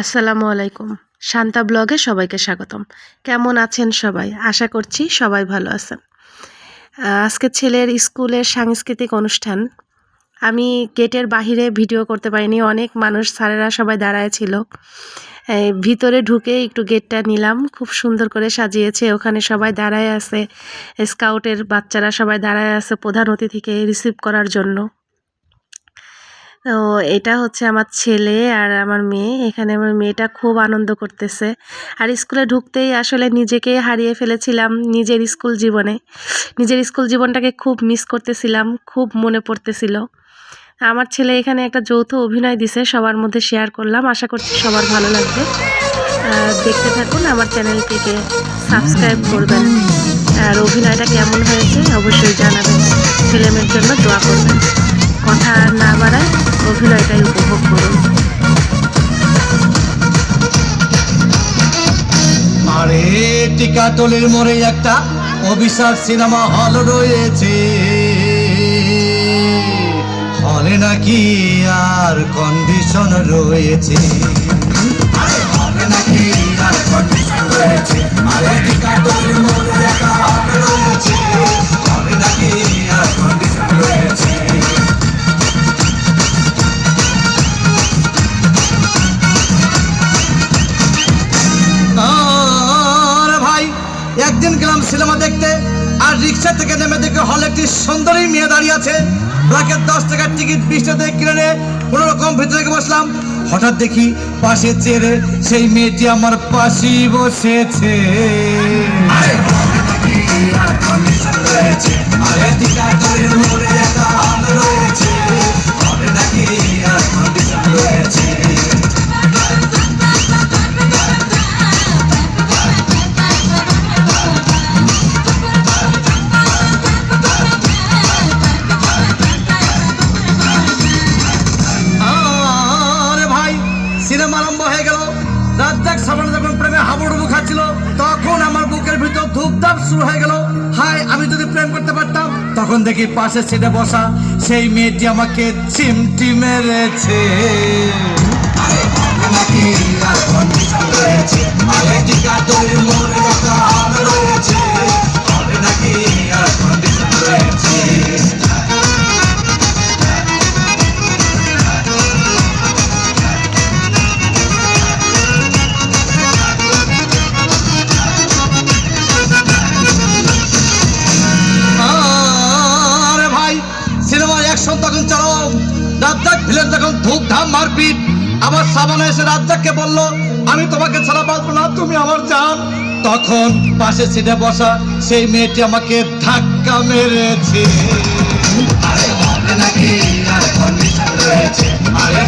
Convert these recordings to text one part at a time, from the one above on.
আসসালামু আলাইকুম। শান্তা ব্লগে সবাইকে স্বাগতম। কেমন আছেন সবাই? আশা করছি সবাই ভালো আছেন। আজকে ছেলের স্কুলের সাংস্কৃতিক অনুষ্ঠান। আমি গেটের বাহিরে ভিডিও করতে পারিনি, অনেক মানুষ, স্যারেরা সবাই দাঁড়ায় ছিল। ভিতরে ঢুকে একটু গেটটা নিলাম, খুব সুন্দর করে সাজিয়েছে, ওখানে সবাই দাঁড়ায় আছে। স্কাউটের বাচ্চারা সবাই দাঁড়ায় আছে প্রধান অতিথিকে রিসিভ করার জন্য। তো এটা হচ্ছে আমার ছেলে আর আমার মেয়ে। এখানে আমার মেয়েটা খুব আনন্দ করতেছে। আর স্কুলে ঢুকতেই আসলে নিজেকে হারিয়ে ফেলেছিলাম নিজের স্কুল জীবনে। নিজের স্কুল জীবনটাকে খুব মিস করতেছিলাম, খুব মনে পড়তেছিল। আমার ছেলে এখানে একটা যৌথ অভিনয় দিছে, সবার মধ্যে শেয়ার করলাম। আশা করছি সবার ভালো লাগবে। দেখতে থাকুন আমার চ্যানেলটিকে সাবস্ক্রাইব করবেন। আর অভিনয়টা কেমন হয়েছে অবশ্যই জানাবেন। ছেলেমেয়ের জন্য দোয়া করবেন। কথা না বাড়ায় অভিনয়টাই উপভোগ করুন। আরে টিকাটলের মোড়ে একটা অভিশাপ সিনেমা হল রয়েছে। হলে নাকি আর কন্ডিশন রয়েছে। সিনেমা দেখতে আর রিক্সা থেকে নেমে দেখে হলে একটি সুন্দরী মেয়ে দাঁড়িয়ে আছে ব্ল্যাকের দশ টাকার টিকিট বিশ টাকা কিনে নিয়ে কোনো রকম ভিতরে বসলাম হঠাৎ দেখি পাশে চেয়ারে সেই মেয়েটি আমার পাশেই বসেছে রয়েছে? শুরু হয়ে গেল। হাই আমি যদি প্রেম করতে পারতাম, তখন দেখি পাশে সিটে বসা সেই মেয়েটি আমাকে চিমটি মেরেছে? অ্যাকশন তখন চালাও। রাজ্জাক ভিলেন যখন ধূপধাম মারপিট আবার সাবানে এসে রাজ্জাককে বলল, আমি তোমাকে ছাড়া পারব না, তুমি আমার চান তখন পাশে সিটে বসা সেই মেয়েটি আমাকে ধাক্কা মেরেছে। আরে নাকি, আরে কন্ডিশন রয়েছে? আরে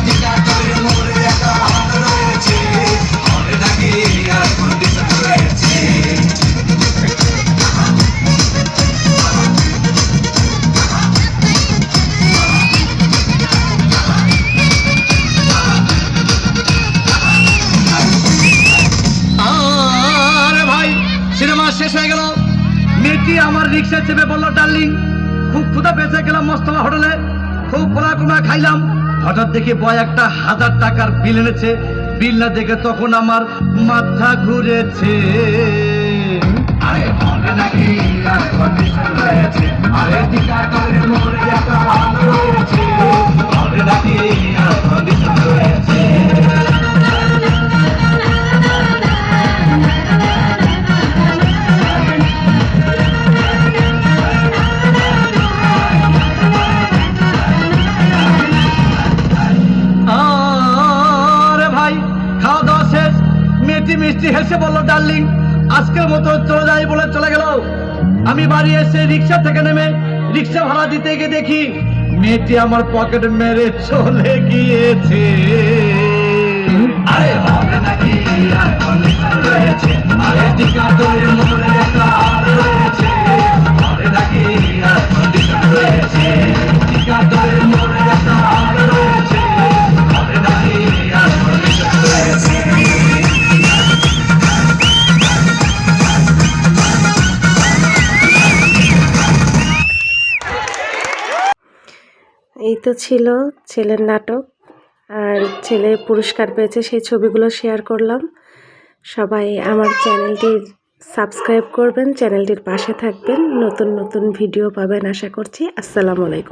মেয়েটি আমার রিক্সা চেপে বলল, ডার্লিং, খুব ক্ষুদা পেয়েছে, গেলাম মস্তমা হোটেলে, খুব কোনা কোনা খাইলাম। হঠাৎ দেখি বয় একটা হাজার টাকার বিল এনেছে। বিল না দেখে তখন আমার মাথা ঘুরেছে। আরে নাকি আর নাকি মিষ্টি হেসে বলল, ডার্লিং, আজকের মতো চলে যাই বলে চলে গেল। আমি বাড়ি এসে রিক্সা থেকে নেমে রিক্সা ভাড়া দিতে গিয়ে দেখি মেয়েটি আমার পকেট মেরে চলে গিয়েছে। আরে হবে নাকি? এই তো ছিল ছেলের নাটক আর ছেলে পুরস্কার পেয়েছে, সেই ছবিগুলো শেয়ার করলাম। সবাই আমার চ্যানেলটি সাবস্ক্রাইব করবেন, চ্যানেলটির পাশে থাকবেন। নতুন নতুন ভিডিও পাবেন, আশা করছি। আসসালামু আলাইকুম।